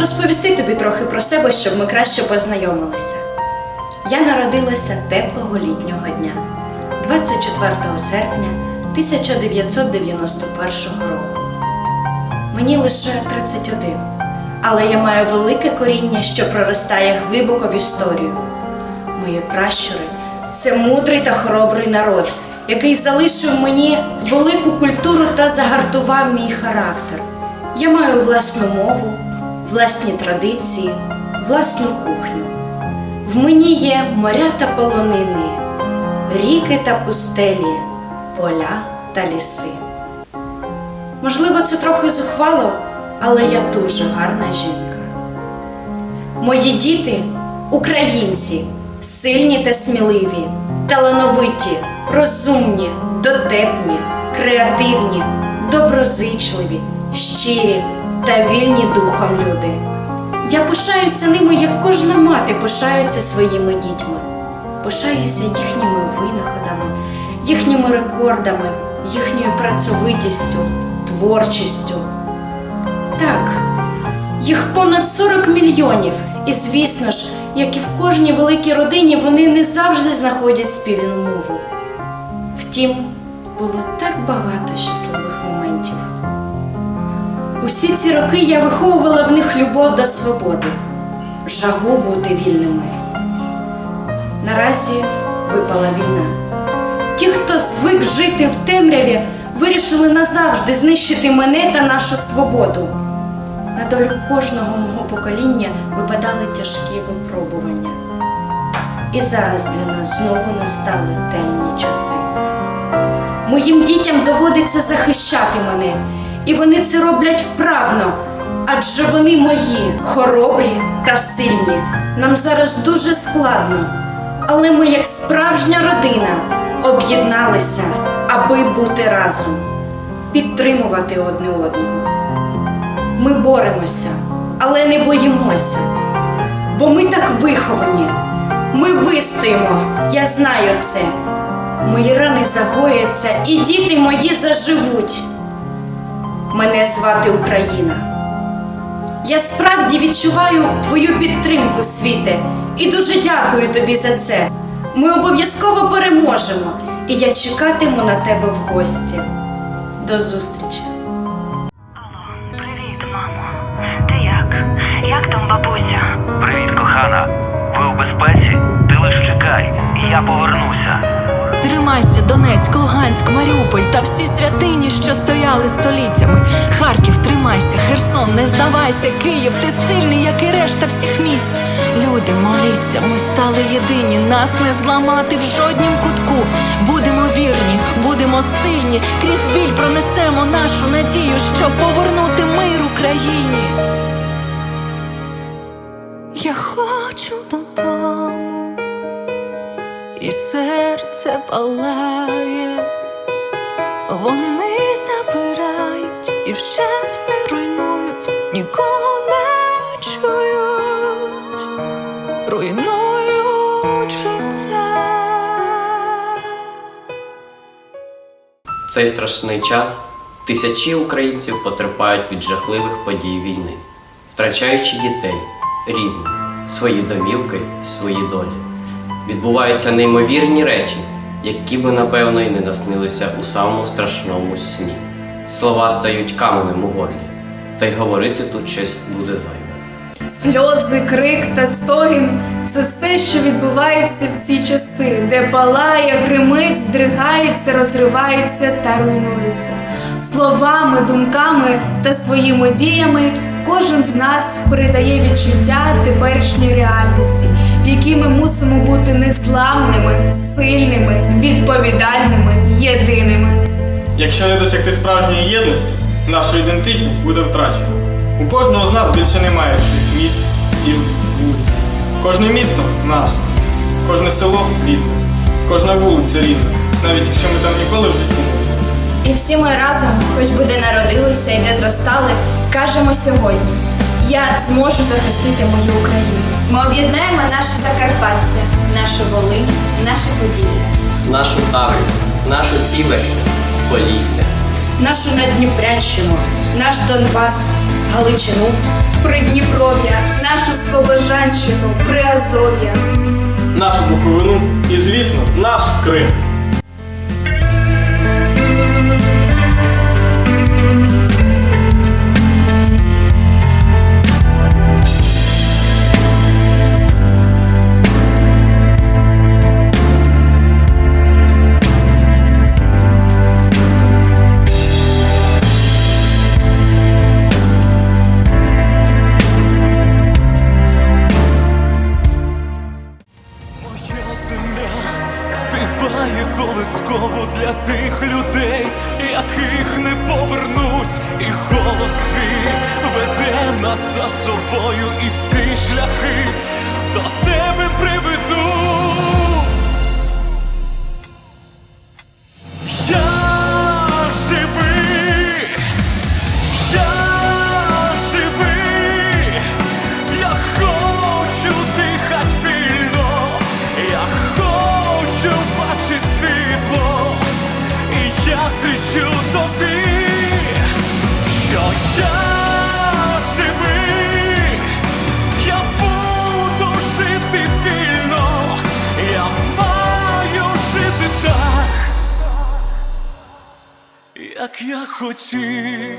розповісти тобі трохи про себе, щоб ми краще познайомилися. Я народилася теплого літнього дня, 24 серпня 1991 року. Мені лише 31, але я маю велике коріння, що проростає глибоко в історію. Мої пращури це мудрий та хоробрий народ, який залишив мені велику культуру та загартував мій характер. Я маю власну мову, власні традиції, власну кухню. В мені є моря та полонини, ріки та пустелі, поля та ліси. Можливо, це трохи зухвало, але я дуже гарна жінка. Мої діти українці, сильні та сміливі, талановиті, розумні, дотепні, креативні, доброзичливі, щирі та вільні духом люди. Я пишаюся ними, як кожна мати пишається своїми дітьми. Пишаюся їхніми винаходами, їхніми рекордами, їхньою працьовитістю, творчістю. Так, їх понад 40 мільйонів. І звісно ж, як і в кожній великій родині, вони не завжди знаходять спільну мову. Втім, було так багато щасливих моментів. Усі ці роки я виховувала в них любов до свободи, жагу бути вільними. Наразі випала війна. Ті, хто звик жити в темряві, вирішили назавжди знищити мене та нашу свободу. На долю кожного мого покоління випадали тяжкі випробування. І зараз для нас знову настали темні часи. Моїм дітям доводиться захищати мене, і вони це роблять вправно, адже вони мої, хоробрі та сильні. Нам зараз дуже складно, але ми, як справжня родина, об'єдналися, аби бути разом, підтримувати одне одного. Ми боремося, але не боїмося, бо ми так виховані. Ми вистоїмо, я знаю це. Мої рани загояться, і діти мої заживуть. Мене звати Україна. Я справді відчуваю твою підтримку, світе, і дуже дякую тобі за це. Ми обов'язково переможемо, і я чекатиму на тебе в гості. До зустрічі! Алло, привіт, мамо. Ти як? Як там бабуся? Привіт, кохана. Ви у безпеці? Ти лиш чекай, я повернуся. Тримайся, Донецьк, Луганськ, Маріуполь та всі святині, що стояли століттями. Харків, тримайся, Херсон, не здавайся, Київ, ти сильний, як і решта всіх міст. Люди, моліться, ми стали єдині, нас не зламати в жоднім кутку. Будемо вірні, будемо сильні, крізь біль пронесемо нашу надію, щоб повернути мир Україні. Я хочу і серце палає, вони забирають і ще все руйнують, нікого не чують, руйнують життя. В цей страшний час тисячі українців потерпають від жахливих подій війни, втрачаючи дітей, рідних, свої домівки, свої долі. Відбуваються неймовірні речі, які би, напевно, і не наснилися у самому страшному сні. Слова стають каменем у горлі, та й говорити тут щось буде зайве. Сльози, крик та стогін це все, що відбувається в ці часи, де палає, гримить, здригається, розривається та руйнується. Словами, думками та своїми діями кожен з нас передає відчуття теперішньої реальності, в якій ми мусимо бути незламними, сильними, відповідальними, єдиними. Якщо не досягти справжньої єдності, наша ідентичність буде втрачена. У кожного з нас більше немає чужих міст, сіл, вулиць. Кожне місто наше, кожне село рідне, кожна вулиця рідна, навіть якщо ми там ніколи в житті. І всі ми разом, хоч би де народилися і де зростали, кажемо сьогодні: я зможу захистити мою Україну. Ми об'єднаємо наше Закарпаття, нашу Волинь, наше Поділля. Нашу Таврію, нашу Сіверщину, Полісся, нашу Надніпрянщину, наш Донбас, Галичину, Придніпров'я. Придніпров'я, нашу Слобожанщину, Приазов'я. Нашу Буковину і, звісно, наш Крим. Голос веде нас за собою, і всі шляхи до тебе приведу. Я живий, я живий, я хочу дихать вільно, я хочу бачить світло, і я кричу тобі, як я хотів.